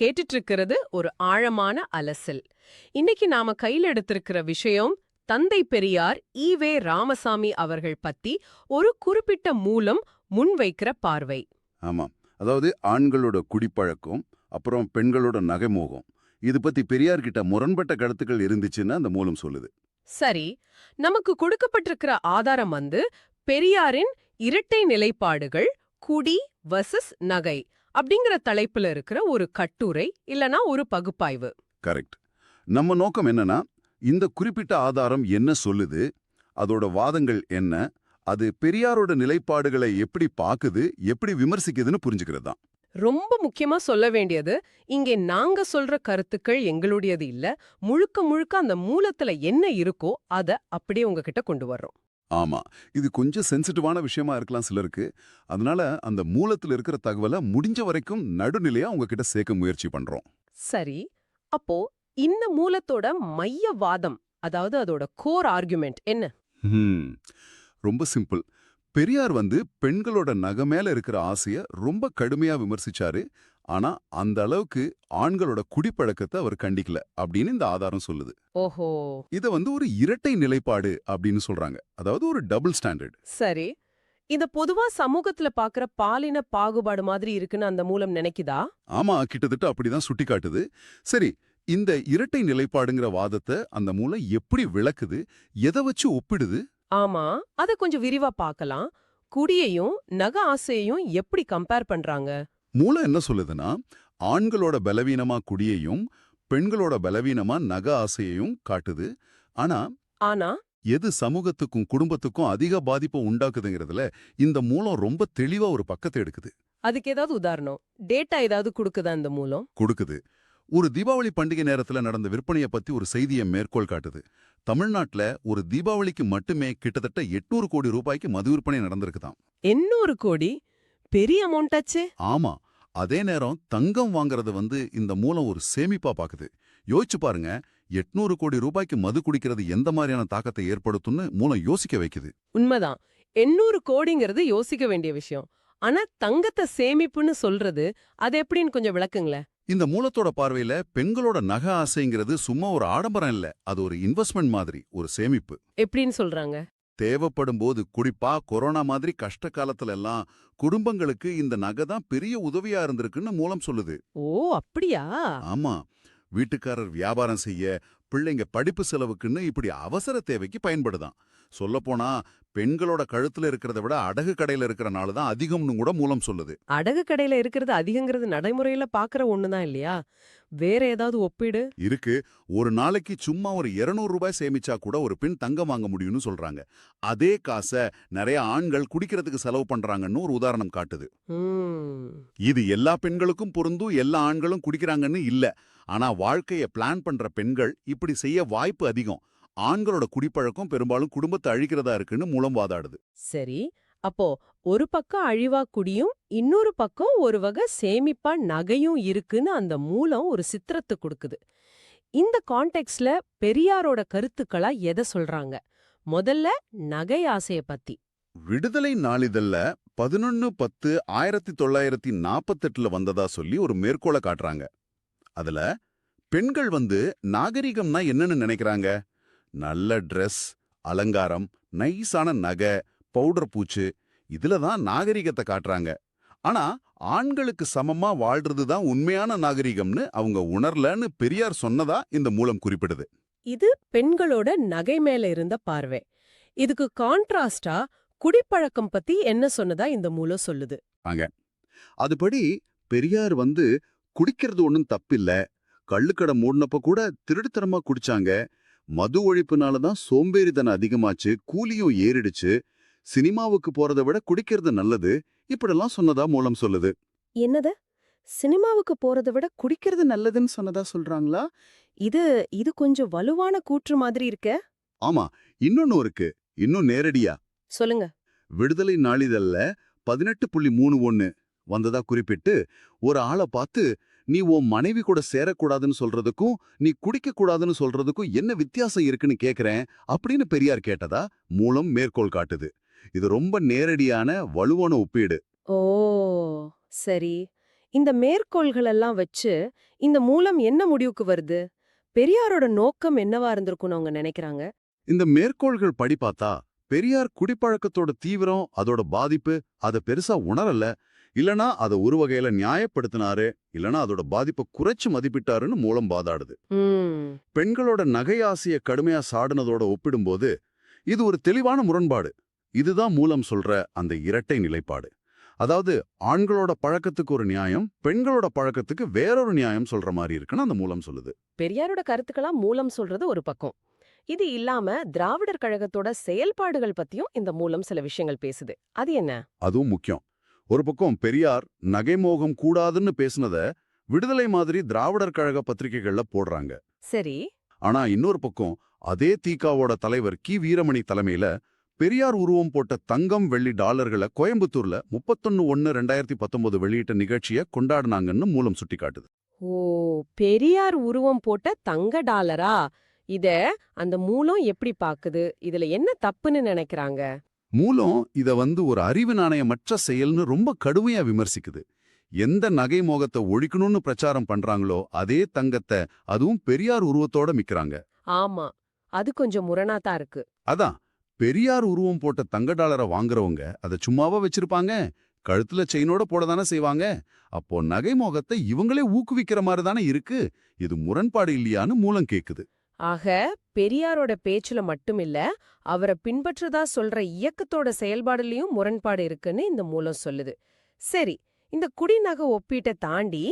கேட்டுட்டு இருக்கிறது ஒரு ஆழமான அலசல். இன்னைக்கு நாம கையில எடுத்திருக்கிற விஷயம் தந்தை பெரியார் ஈவே ராமசாமி அவர்கள் பத்தி ஒரு குறிப்பிட்ட மூலம் முன்வைக்கிற பார்வை. ஆமாம் அதாவது ஆண்களோட குடிப்பழக்கம் அப்புறம் பெண்களோட நகைமோகம். இது பத்தி பெரியார் கிட்ட முரண்பட்ட கருத்துக்கள் இருந்துச்சுன்னு அந்த மூலம் சொல்லுது. சரி. நமக்கு கொடுக்கப்பட்டிருக்கிற ஆதாரம் வந்து பெரியாரின் இரட்டை நிலைப்பாடுகள் குடி வர்சஸ் நகை. அப்படிங்கிற தலைப்புல இருக்கிற ஒரு கட்டுரை இல்லனா ஒரு பகுப்பாய்வு. கரெக்ட். நம்ம நோக்கம் என்னன்னா இந்த குறிப்பிட்ட ஆதாரம் என்ன சொல்லுது அதோட வாதங்கள் என்ன அது பெரியாரோட நிலைப்பாடுகளை எப்படி பாக்குது எப்படி விமர்சிக்குதுன்னு புரிஞ்சுக்கிறது தான். ரொம்ப முக்கியமா சொல்ல வேண்டியது இங்கே நாங்க சொல்ற கருத்துக்கள் எங்களுடையது இல்ல முழுக்க முழுக்க அந்த மூலத்துல என்ன இருக்கோ அத அப்படியே உங்ககிட்ட கொண்டு வர்றோம். ஆமா. இது கொஞ்சம் சென்சிட்டிவான விஷயமா இருக்கலாம் சிலருக்கு. அதனால அந்த மூலத்துல இருக்கிற தகவலை முடிஞ்ச வரைக்கும் நடுநிலையா உங்ககிட்ட சேர்க்க முயற்சி பண்றோம். சரி. அப்போ இந்த மூலத்தோட மைய வாதம் அதாவது அதோட கோர் ஆர்குமெண்ட் என்ன? ரொம்ப சிம்பிள் பெரியார் வந்து பெண்களோட நகை மேல இருக்கிற ஆசைய ரொம்ப கடுமையா விமர்சிச்சாரு. ஆனா அந்த அளவுக்கு ஆண்களோட குடிப்பழக்கத்தை அவர் கண்டிக்கல அப்படின்னு இந்த ஆதாரம் சொல்லுது. ஓஹோ. இத வந்து ஒரு இரட்டை நிலைப்பாடு அப்படின்னு சொல்றாங்க. அதாவது ஒரு டபுள் ஸ்டாண்டர்ட் சரி. இத பொதுவா சமூகத்துல பாக்குற பாலின பாகுபாடு மாதிரி இருக்குன்னு அந்த மூலம் நினைக்குதா? ஆமா கிட்டத்தட்ட அப்படிதான் சுட்டி காட்டுது சரி இந்த இரட்டை நிலைப்பாடுங்கிற வாதத்தை அந்த மூலம் எப்படி விளக்குது? எதை வச்சு ஒப்பிடுது? ஆமா அத கொஞ்சம் விரிவா பார்க்கலாம் குடியையும் நக ஆசையையும் எப்படி கம்பேர் பண்றாங்க? மூலம் என்ன சொல்லுதுன்னா ஆண்களோட பலவீனமா குடியையும் பெண்களோட பலவீனமா நக ஆசையையும் காட்டுது. ஆனா ஆனா எது சமூகத்துக்கும் குடும்பத்துக்கும் அதிக பாதிப்பை உண்டாக்குதுங்கிறதுல இந்த மூலம் ரொம்ப தெளிவா ஒரு பக்கத்தை எடுக்குது. அதுக்கு ஏதாவது உதாரணம்? டேட்டா ஏதாவது கொடுக்குதா இந்த மூலம்? கொடுக்குது. ஒரு தீபாவளி பண்டிகை நேரத்துல நடந்த விற்பனையை பத்தி ஒரு செய்தியை மேற்கோள் காட்டுது. தமிழ்நாட்டுல ஒரு தீபாவளிக்கு மட்டுமே கிட்டத்தட்ட எட்நூறு கோடி ரூபாய்க்கு மது விற்பனை நடந்திருக்குதாம். எண்ணூறு கோடி? பெரிய அமௌண்ட் ஆச்சே. ஆமா. அதே நேரம் தங்கம் வாங்குறது வந்து இந்த மூலம் ஒரு சேமிப்பா பாக்குது. யோசிச்சு பாருங்க எட்நூறு கோடி ரூபாய்க்கு மது குடிக்கிறது எந்த மாதிரியான தாக்கத்தை ஏற்படுத்தும்னு மூலம் யோசிக்க வைக்குது. உண்மைதான். எண்ணூறு கோடிங்கிறது யோசிக்க வேண்டிய விஷயம். ஆனா தங்கத்தை சேமிப்புன்னு சொல்றது அது எப்படின்னு கொஞ்சம் விளக்குங்களேன். இந்த மூலத்தோட பார்வையில பெண்களோட நகை ஆசைங்கிறது சும்மா ஒரு ஆடம்பரம் இல்ல. அது ஒரு இன்வெஸ்ட்மெண்ட் மாதிரி ஒரு சேமிப்பு. எப்படின்னு சொல்றாங்க? தேவைப்படும் போது குறிப்பா கொரோனா மாதிரி கஷ்ட காலத்துல எல்லாம் குடும்பங்களுக்கு இந்த நகை தான் பெரிய உதவியா இருந்திருக்குன்னு மூலம் சொல்லுது. ஓ அப்படியா? ஆமா. வீட்டுக்காரர் வியாபாரம் செய்ய பிள்ளைங்க படிப்பு செலவுக்குன்னு இப்படி அவசர தேவைக்கு பயன்படுதாம் சொல்லப்போனா பெண்களோட கழுத்துல இருக்கிறத விட அடகு கடையில இருக்கிறனால தான் அதிகம்னு கூட மூலம் சொல்லுது. அடகு கடையில இருக்கிறது அதிகங்கிறது நடைமுறையில பாக்குற ஒண்ணுதான் இல்லையா? வேற ஏதாவது ஒப்பீடு? இருக்கு. ஒரு நாளைக்கு சும்மா ஒரு 200 ரூபாய் சேமிச்சா கூட ஒரு பெண் தங்கம் வாங்க முடியும்னு சொல்றாங்க. அதே காசை நிறைய ஆண்கள் குடிக்கிறதுக்கு செலவு பண்றாங்கன்னு ஒரு உதாரணம் காட்டுது. இது எல்லா பெண்களுக்கும் பொருந்தும் எல்லா ஆண்களும் குடிக்கிறாங்கன்னு இல்ல. ஆனா வாழ்க்கைய பிளான் பண்ற பெண்கள் இப்படி செய்ய வாய்ப்பு அதிகம். ஆண்களோட குடிப்பழக்கம் பெரும்பாலும் குடும்பத்தை அழிக்கிறதா இருக்குன்னு மூலம் வாதாடுது. சரி அப்போ ஒரு பக்கம் அழிவா குடியும் இன்னொரு பக்கம் ஒரு வகை சேமிப்பா நகையும் இருக்குன்னு அந்த மூலம் ஒரு சித்திரத்தை கொடுக்குது. இந்த கான்டெக்ட்ல பெரியாரோட கருத்துக்களா எதை சொல்றாங்க? முதல்ல நகை ஆசைய பத்தி. விடுதலை நாளிதழ்ல பதினொன்னு பத்து ஆயிரத்தி தொள்ளாயிரத்தி நாப்பத்தெட்டுல வந்ததா சொல்லி ஒரு மேற்கோளை காட்டுறாங்க. அதுல பெண்கள் வந்து நாகரிகம்னா என்னன்னு நினைக்கிறாங்க? நல்ல ட்ரெஸ் அலங்காரம் நைஸான நகை பவுடர் பூச்சு இதுல தான் நாகரிகத்தை காட்டுறாங்க. ஆனா ஆண்களுக்கு சமமா வாழ்றது தான் உண்மையான நாகரிகம்னு அவங்க உணரலன்னு பெரியார் சொன்னதா இந்த மூலம் குறிப்பிடுது. இது பெண்களோட நகை மேல இருந்த பார்வை. இதுக்கு கான்ட்ராஸ்டா குடிப்பழக்கம் பத்தி என்ன சொன்னதா இந்த மூலம் சொல்லுது. அதுபடி பெரியார் வந்து குடிக்கிறது ஒன்றும் தப்பில்ல. கள்ளுக்கடை மூடினப்ப கூட திருடுத்தனமா குடிச்சாங்க. மது ஒழிப்புனால தான் சோம்பேறித்தனம் அதிகமாச்சு கூலியும் ஏறிடுச்சு. சினிமாவுக்கு போறதை விட குடிக்கிறது நல்லது. இப்படிலாம் சொன்னதா மூலம் சொல்லுது. என்னது? சினிமாவுக்கு போறதை விட குடிக்கிறது நல்லதுன்னு சொன்னதா சொல்றாங்களா? இது இது கொஞ்சம் வலுவான கூற்று மாதிரி இருக்க. ஆமா இன்னொன்னு இருக்கு. இன்னும் நேரடியா. சொல்லுங்க. விடுதலை நாளிதழ்ல பதினெட்டு புள்ளி மூணு ஒன்னு வந்ததா குறிப்பிட்டு ஒரு ஆளை பார்த்து நீ உன் மனைவி கூட சேரக்கூடாதுன்னு சொல்றதுக்கும் நீ குடிக்க கூடாதுன்னு சொல்றதுக்கும் என்ன வித்தியாசம் இருக்குன்னு கேக்குறேன் அப்படின்னு பெரியார் கேட்டதா மூலம் மேற்கோள் காட்டுது. இது ரொம்ப நேரடியான வலுவான ஒப்பீடு. ஓ சரி. இந்த மேற்கோள்கள் எல்லாம் வச்சு இந்த மூலம் என்ன முடிவுக்கு வருது? பெரியாரோட நோக்கம் என்னவா இருந்திருக்கும்னு அவங்க நினைக்கிறாங்க? இந்த மேற்கோள்கள் படி பார்த்தா பெரியார் குடிப்பழக்கத்தோட தீவிரம் அதோட பாதிப்பு அத பெருசா உணரல. இல்லனா அத ஒரு வகையில நியாயப்படுத்தினாரு இல்லனா அதோட பாதிப்பை குறைச்சு மதிப்பிட்டாருன்னு மூலம் வாதாடுது ம். பெண்களோட நகை ஆசைய கடுமையா சாடுனதோட ஒப்பிடும்போது இது ஒரு தெளிவான முரண்பாடு. இதுதான் மூலம் சொல்ற அந்த இரட்டை நிலைப்பாடு. அதாவது ஆண்களோட பழக்கத்துக்கு ஒரு நியாயம் பெண்களோட பழக்கத்துக்கு வேறொரு நியாயம் சொல்ற மாதிரி இருக்குன்னு அந்த மூலம் சொல்லுது. பெரியாரோட கருத்துக்களா மூலம் சொல்றது ஒரு பக்கம். இது இல்லாம திராவிடர் கழகத்தோட செயல்பாடுகள் பத்தியும் இந்த மூலம் சில விஷயங்கள் பேசுது. அது என்ன? அதுவும் முக்கியம். ஒரு பக்கம் பெரியார் நகைமோகம் கூடாதுன்னு பேசுனத விடுதலை மாதிரி திராவிடர் கழக பத்திரிகைகள்ல போடுறாங்க. சரி. ஆனா இன்னொரு பக்கம் அதே தீகாவோட தலைவர் கி. வீரமணி தலைமையில பெரியார் உருவம் போட்ட தங்கம் வெள்ளி டாலர்களை கோயம்புத்தூர்ல முப்பத்தொன்னு ஒன்னு ரெண்டாயிரத்தி பத்தொன்பது வெளியிட்ட நிகழ்ச்சிய கொண்டாடினாங்கன்னு மூலம் சுட்டிக்காட்டுது. ஓ பெரியார் உருவம் போட்ட தங்க டாலரா? இத அந்த மூலம் எப்படி பாக்குது? இதுல என்ன தப்புன்னு நினைக்கிறாங்க? மூலம் இத வந்து ஒரு அறிவு நாணயமற்ற செயல்னு ரொம்ப கடுமையா விமர்சிக்குது. எந்த நகை மோகத்தை ஒழிக்கணும்னு பிரச்சாரம் பண்றாங்களோ அதே தங்கத்தை அதுவும் பெரியார் உருவத்தோட மிக்கிறாங்க ஆமா. அது கொஞ்சம் முரணாதான் இருக்கு. அதான். பெரியார் உருவம் போட்ட தங்க டாலரை வாங்குறவங்க அதை சும்மாவா வச்சிருப்பாங்க? கழுத்துல செயினோட போட தானே செய்வாங்க? அப்போ நகை மோகத்தை இவங்களே ஊக்குவிக்கிற மாதிரி தானே இருக்கு? இது முரண்பாடு இல்லையான்னு மூலம் கேக்குது. ஆக பெரியாரோட பேச்சுல மட்டுமில்ல அவரை பின்பற்றதா சொல்ற இயக்கத்தோட செயல்பாடுலயும் முரண்பாடு இருக்குன்னு இந்த மூலம் சொல்லுது. சரி இந்த குடிநகை ஒப்பீட்டை தாண்டி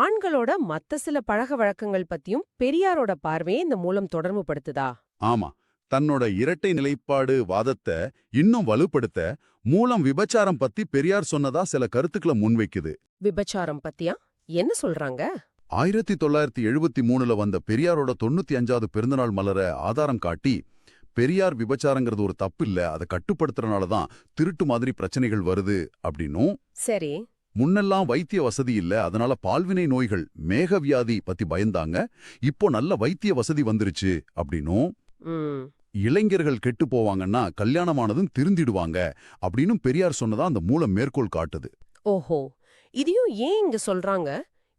ஆண்களோட மத்த சில பழக வழக்கங்கள் பத்தியும் பெரியாரோட பார்வையை இந்த மூலம் தொடர்பு படுத்துதா? ஆமா தன்னோட இரட்டை நிலைப்பாடு வாதத்தை இன்னும் வலுப்படுத்த மூலம் விபச்சாரம் பத்தி பெரியார் சொன்னதா சில கருத்துக்களை முன்வைக்குது. விபச்சாரம் பத்தியா? என்ன சொல்றாங்க? ஆயிரத்தி தொள்ளாயிரத்தி எழுபத்தி மூணுல வந்த பெரியாரோட தொண்ணூத்தி அஞ்சாவது பிறந்தநாள் மலர ஆதாரம் காட்டி பெரியார் விபச்சாரங்கிறது ஒரு தப்பு இல்ல அதை கட்டுப்படுத்துறனால தான் திருட்டு மாதிரி பிரச்சனைகள் வருது அப்படின்னும். சரி. முன்னெல்லாம் வைத்திய வசதி இல்ல அதனால பால்வினை நோய்கள் மேகவியாதி பத்தி பயந்தாங்க இப்போ நல்ல வைத்திய வசதி வந்துருச்சு அப்படின்னும். இளைஞர்கள் கெட்டு போவாங்கன்னா கல்யாணமானதும் திருந்திடுவாங்க அப்படின்னு பெரியார் சொன்னதா அந்த மூலம் மேற்கோள் காட்டுது. ஓஹோ. இதையும் ஏன் இங்க சொல்றாங்க?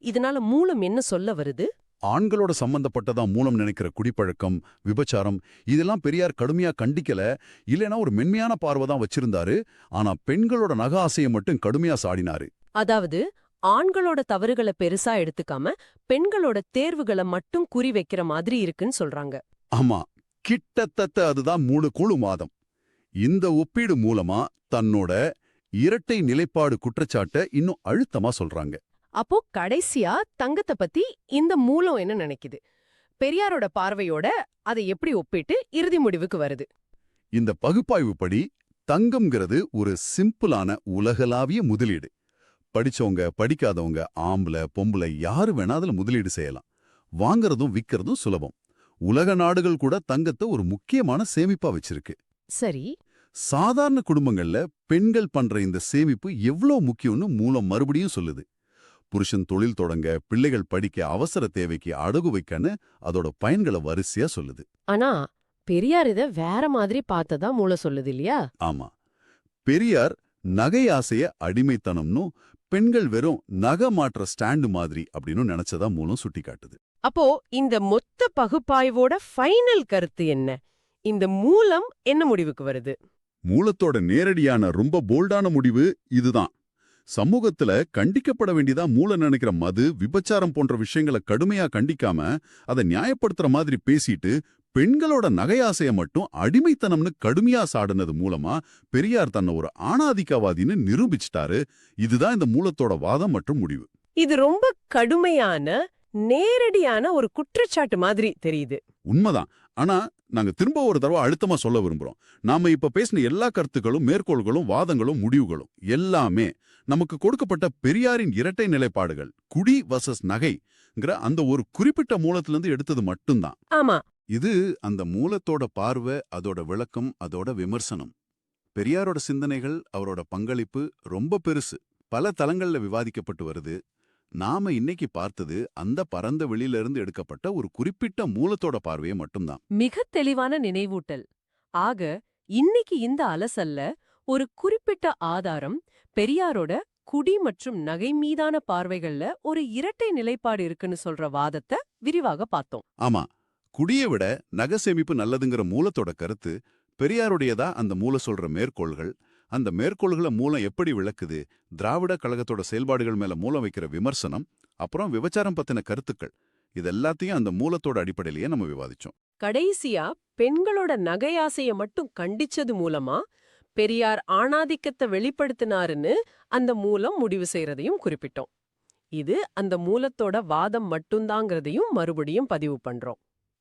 இதனால மூலம் என்ன சொல்ல வருது? ஆண்களோட சம்பந்தப்பட்டதா மூலம் நினைக்கிற குடிப்பழக்கம் விபச்சாரம் இதெல்லாம் பெரியார் கடுமையா கண்டிக்கல. இல்லைன்னா ஒரு மென்மையான பார்வை தான் வச்சிருந்தாரு. ஆனா பெண்களோட நக ஆசையை மட்டும் கடுமையா சாடினாரு. அதாவது ஆண்களோட தவறுகளை பெருசா எடுத்துக்காம பெண்களோட தேர்வுகளை மட்டும் குறி வைக்கிற மாதிரி இருக்குன்னு சொல்றாங்க. ஆமா. கிட்டத்தட்ட அதுதான் மூணு குழு மாதம். இந்த ஒப்பீடு மூலமா தன்னோட இரட்டை நிலைப்பாடு குற்றச்சாட்டை இன்னும் அழுத்தமா சொல்றாங்க. அப்போ கடைசியா தங்கத்தை பத்தி இந்த மூலம் என்ன நினைக்குது? பெரியாரோட பார்வையோட அதை எப்படி ஒப்பிட்டு இறுதி முடிவுக்கு வருது? இந்த பகுப்பாய்வு படி தங்கம்ங்கிறது ஒரு சிம்பிளான உலகளாவிய முதலீடு. படிச்சவங்க படிக்காதவங்க ஆம்பளை பொம்பளை யாரு வேணா அதுல முதலீடு செய்யலாம். வாங்குறதும் விக்கிறதும் சுலபம். உலக நாடுகள் கூட தங்கத்தை ஒரு முக்கியமான சேமிப்பா வச்சிருக்கு. சரி. சாதாரண குடும்பங்கள்ல பெண்கள் பண்ற இந்த சேமிப்பு எவ்ளோ முக்கியம்னு மூலம் மறுபடியும் சொல்லுது. புருஷன் தொழில் தொடங்க பிள்ளைகள் படிக்க அவசர தேவைக்கு அடகு வைக்கன்னு அதோட பயன்களை வரிசையா சொல்லுது. ஆனா பெரியார் இத வேற மாதிரி பார்த்ததா மூலம் சொல்லுது இல்லையா? ஆமா. பெரியார் நகை ஆசைய அடிமைத்தனம்னும் பெண்கள் வெறும் நகை மாற்ற ஸ்டாண்டு மாதிரி அப்படின்னு நினைச்சதா மூலம் சுட்டி காட்டுது அப்போ இந்த மொத்த பகுப்பாய்வோட ஃபைனல் கருத்து என்ன? இந்த மூலம் என்ன முடிவுக்கு வருது? மூலத்தோட நேரடியான ரொம்ப போல்டான முடிவு இதுதான். சமூகத்துல கண்டிக்கப்பட வேண்டியதா மூல நினைக்கிற மது விபச்சாரம் போன்ற விஷயங்களை கடுமையா கண்டிக்காம அதை நியாயப்படுத்துற மாதிரி பேசிட்டு பெண்களோட நகையாசைய மட்டும் அடிமைத்தனம்னு கடுமையா சாடினது மூலமா பெரியார் தன்னை ஒரு ஆணாதிக்கவாதின்னு நிரூபிச்சிட்டாரு. இதுதான் இந்த மூலத்தோட வாதம் மற்றும் முடிவு. இது ரொம்ப கடுமையான நேரடியான ஒரு குற்றச்சாட்டு மாதிரி தெரியுது. உண்மைதான். ஆனா நாங்க திரும்ப ஒரு தடவை அழுத்தமா சொல்ல விரும்புறோம். நாம இப்ப பேசின எல்லா கருத்துக்களும் மேற்கோள்களும் வாதங்களும் முடிவுகளும் எல்லாமே நமக்கு கொடுக்கப்பட்ட பெரியாரின் இரட்டை நிலைப்பாடுகள் குடி வர்சஸ் நகைங்கிற அந்த ஒரு குறிப்பிட்ட மூலத்திலிருந்து எடுத்தது மட்டும்தான். ஆமா. இது அந்த மூலத்தோட பார்வை அதோட விளக்கம் அதோட விமர்சனம். பெரியாரோட சிந்தனைகள் அவரோட பங்களிப்பு ரொம்ப பெருசு. பல தளங்கள்ல விவாதிக்கப்பட்டு வருது. நாம இன்னைக்கு பார்த்தது அந்த பரந்த வெளியிலிருந்து எடுக்கப்பட்ட ஒரு குறிப்பிட்ட மூலத்தோட பார்வையை மட்டும்தான். மிக தெளிவான நினைவூட்டல். ஆக இன்னைக்கு இந்த அலசல்ல ஒரு குறிப்பிட்ட ஆதாரம் பெரியாரோட குடி மற்றும் நகை மீதான பார்வைகள்ல ஒரு இரட்டை நிலைப்பாடு இருக்குன்னு சொல்ற வாதத்தை விரிவாக பார்த்தோம். ஆமா. குடியை விட நகை சேமிப்பு நல்லதுங்கிற மூலத்தோட கருத்து பெரியாருடையதா அந்த மூல சொல்ற மேற்கோள்கள். அந்த மேற்கோள்களை மூலம் எப்படி விளக்குது? திராவிட கழகத்தோட செயல்பாடுகள் மேல மூலம் வைக்கிற விமர்சனம் அப்புறம் விபச்சாரம் பத்தின கருத்துக்கள். இது எல்லாத்தையும் அந்த மூலத்தோட அடிப்படையிலேயே நம்ம விவாதிச்சோம். கடைசியா பெண்களோட நகை ஆசைய மட்டும் கண்டிச்சது மூலமா பெரியார் ஆணாதிக்கத்தை வெளிப்படுத்தினாருன்னு அந்த மூலம் முடிவு செய்யறதையும் குறிப்பிட்டோம். இது அந்த மூலத்தோட வாதம் மட்டும்தாங்கிறதையும் மறுபடியும் பதிவு பண்றோம்.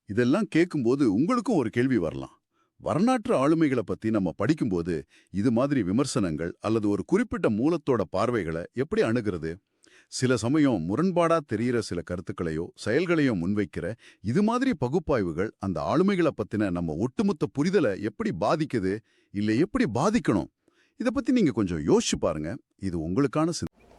இதெல்லாம் கேட்கும்போது உங்களுக்கும் ஒரு கேள்வி வரலாம். வரலாற்று ஆளுமைகளை பத்தி நம்ம படிக்கும்போது இது மாதிரி விமர்சனங்கள் அல்லது ஒரு குறிப்பிட்ட மூலத்தோட பார்வைகளை எப்படி அணுகிறது? சில சமயம் முரண்பாடா தெரிகிற சில கருத்துக்களையோ செயல்களையோ முன்வைக்கிற இது மாதிரி பகுப்பாய்வுகள் அந்த ஆளுமைகளை பத்தின நம்ம ஒட்டுமொத்த புரிதலை எப்படி பாதிக்குது இல்லை எப்படி பாதிக்கணும் இத பத்தி நீங்க கொஞ்சம் யோசிச்சு பாருங்க இது உங்களுக்கான சிந்தனை.